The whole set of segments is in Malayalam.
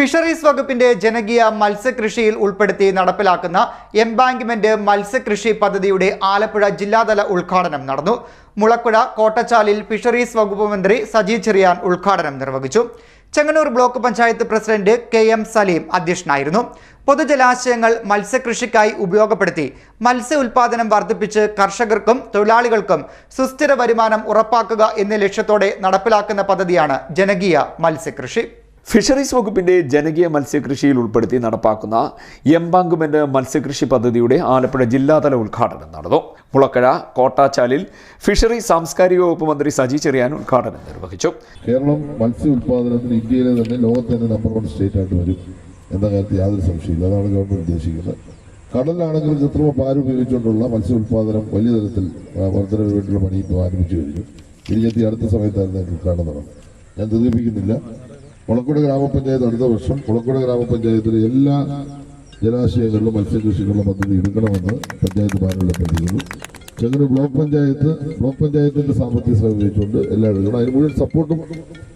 ഫിഷറീസ് വകുപ്പിന്റെ ജനകീയ മത്സ്യകൃഷിയിൽ ഉൾപ്പെടുത്തി നടപ്പിലാക്കുന്ന എംബാങ്ക്മെന്റ് മത്സ്യകൃഷി പദ്ധതിയുടെ ആലപ്പുഴ ജില്ലാതല ഉദ്ഘാടനം നടന്നു. മുളക്കുഴ കോട്ടച്ചാലിൽ ഫിഷറീസ് വകുപ്പ് മന്ത്രി സജി ചെറിയാൻ ഉദ്ഘാടനം നിർവഹിച്ചു. Chengannur block panchayat president K M Salim അധ്യക്ഷനായിരുന്നു. പൊതുജലാശയങ്ങൾ മത്സ്യകൃഷിക്കായി ഉപയോഗപ്പെടുത്തി മത്സ്യ ഉൽപാദനം വർദ്ധിപ്പിച്ച് കർഷകർക്കും തൊഴിലാളികൾക്കും സുസ്ഥിര വരുമാനം ഉറപ്പാക്കുക എന്ന ലക്ഷ്യത്തോടെ നടപ്പിലാക്കുന്ന പദ്ധതിയാണ് ജനകീയ മത്സ്യകൃഷി. ഫിഷറീസ് വകുപ്പിന്റെ ജനകീയ മത്സ്യകൃഷിയിൽ ഉൾപ്പെടുത്തി നടപ്പാക്കുന്ന എംബാങ്കുമെന്റ് മത്സ്യകൃഷി പദ്ധതിയുടെ ആലപ്പുഴ ജില്ലാതല ഉദ്ഘാടനം നടന്നു. മുളക്കഴ കോട്ടാച്ചാലിൽ ഫിഷറി സാംസ്കാരിക വകുപ്പ് മന്ത്രി സജി ചെറിയാൻ ഉദ്ഘാടനം നിർവഹിച്ചു. കേരളം മത്സ്യ ഉത്പാദനത്തിന് ഇന്ത്യയിലെ തന്നെ ലോകത്തെ തന്നെ നമ്പർ വൺ സ്റ്റേറ്റ് ആയിട്ട് വരും എന്ന കാര്യത്തിൽ യാതൊരു സംശയമില്ല അതാണ് ഗവൺമെന്റ് ഉദ്ദേശിക്കുന്നത്. കടലിലാണെങ്കിൽ കൃത്രിമ പാൽ ഉപയോഗിച്ചുകൊണ്ടുള്ള മത്സ്യ ഉത്പാദനം വലിയ തരത്തിൽ വർദ്ധന വേണ്ടിയുള്ള പണി ഇപ്പോൾ ആരംഭിച്ചു കഴിഞ്ഞു. ഇരിഞ്ഞെത്തി അടുത്ത സമയത്തായിരുന്നു ഉദ്ഘാടനം നടന്നത്. ഞാൻ ദീർഘിപ്പിക്കുന്നില്ല മുളക്കുട ഗ്രാമപഞ്ചായത്ത് അടുത്ത വർഷം മുളക്കുട ഗ്രാമപഞ്ചായത്തിലെ എല്ലാ ജലാശയങ്ങളിലും മത്സ്യകൃഷിക്കുള്ള പദ്ധതി എടുക്കണമെന്ന് പഞ്ചായത്ത് മാനുള്ള പദ്ധതികളും ചെങ്ങന്നൂർ ബ്ലോക്ക് പഞ്ചായത്ത് ബ്ലോക്ക് പഞ്ചായത്തിന്റെ സാമ്പത്തിക സഹായം ഉപയോഗിച്ചുകൊണ്ട് എല്ലാം അതിന് മുഴുവൻ സപ്പോർട്ടും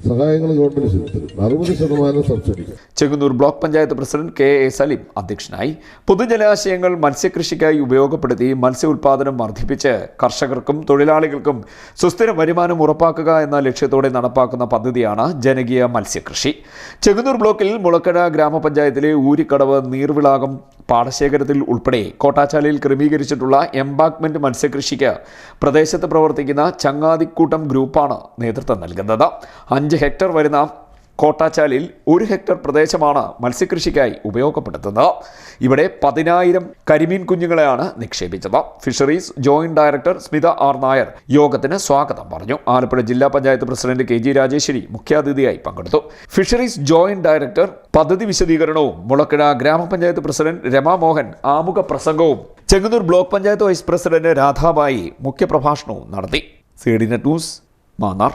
സഹായങ്ങളും ഗവൺമെന്റ് ചെലുത്തും അറുപത് ശതമാനം subsidy Chengannur block panchayat president K A Salim അധ്യക്ഷനായി. പൊതുജലാശയങ്ങൾ മത്സ്യകൃഷിക്കായി ഉപയോഗപ്പെടുത്തി മത്സ്യ ഉൽപാദനം വർദ്ധിപ്പിച്ച് കർഷകർക്കും തൊഴിലാളികൾക്കും സുസ്ഥിര വരുമാനം ഉറപ്പാക്കുക എന്ന ലക്ഷ്യത്തോടെ നടപ്പാക്കുന്ന പദ്ധതിയാണ് ജനകീയ മത്സ്യകൃഷി. ചെങ്ങന്നൂർ ബ്ലോക്കിൽ മുളക്കഴ ഗ്രാമപഞ്ചായത്തിലെ ഊരിക്കടവ് നീർവിളാകം പാടശേഖരത്തിൽ ഉൾപ്പെടെ കോട്ടാച്ചാലിയിൽ ക്രമീകരിച്ചിട്ടുള്ള എംബാക്ക്മെന്റ് മത്സ്യകൃഷിക്ക് പ്രദേശത്ത് പ്രവർത്തിക്കുന്ന ചങ്ങാതിക്കൂട്ടം ഗ്രൂപ്പാണ് നേതൃത്വം നൽകുന്നത്. അഞ്ച് ഹെക്ടർ വരുന്ന കോട്ടാച്ചാലിൽ ഒരു ഹെക്ടർ പ്രദേശമാണ് മത്സ്യകൃഷിക്കായി ഉപയോഗപ്പെടുത്തുന്നത്. ഇവിടെ പതിനായിരം കരിമീൻ കുഞ്ഞുങ്ങളെയാണ് നിക്ഷേപിച്ചത്. Fisheries joint director Smitha R Nair യോഗത്തിന് സ്വാഗതം പറഞ്ഞു. ആലപ്പുഴ ജില്ലാ panchayat president K G Rajeshwari മുഖ്യാതിഥിയായി പങ്കെടുത്തു. ഫിഷറീസ് ജോയിന്റ് ഡയറക്ടർ പദ്ധതി വിശദീകരണവും മുളക്കിഴ ഗ്രാമപഞ്ചായത്ത് പ്രസിഡന്റ് രമാമോഹൻ ആമുഖ പ്രസംഗവും Chengannur block panchayat vice president Radhabai മുഖ്യപ്രഭാഷണവും നടത്തി. C D net news Mannar.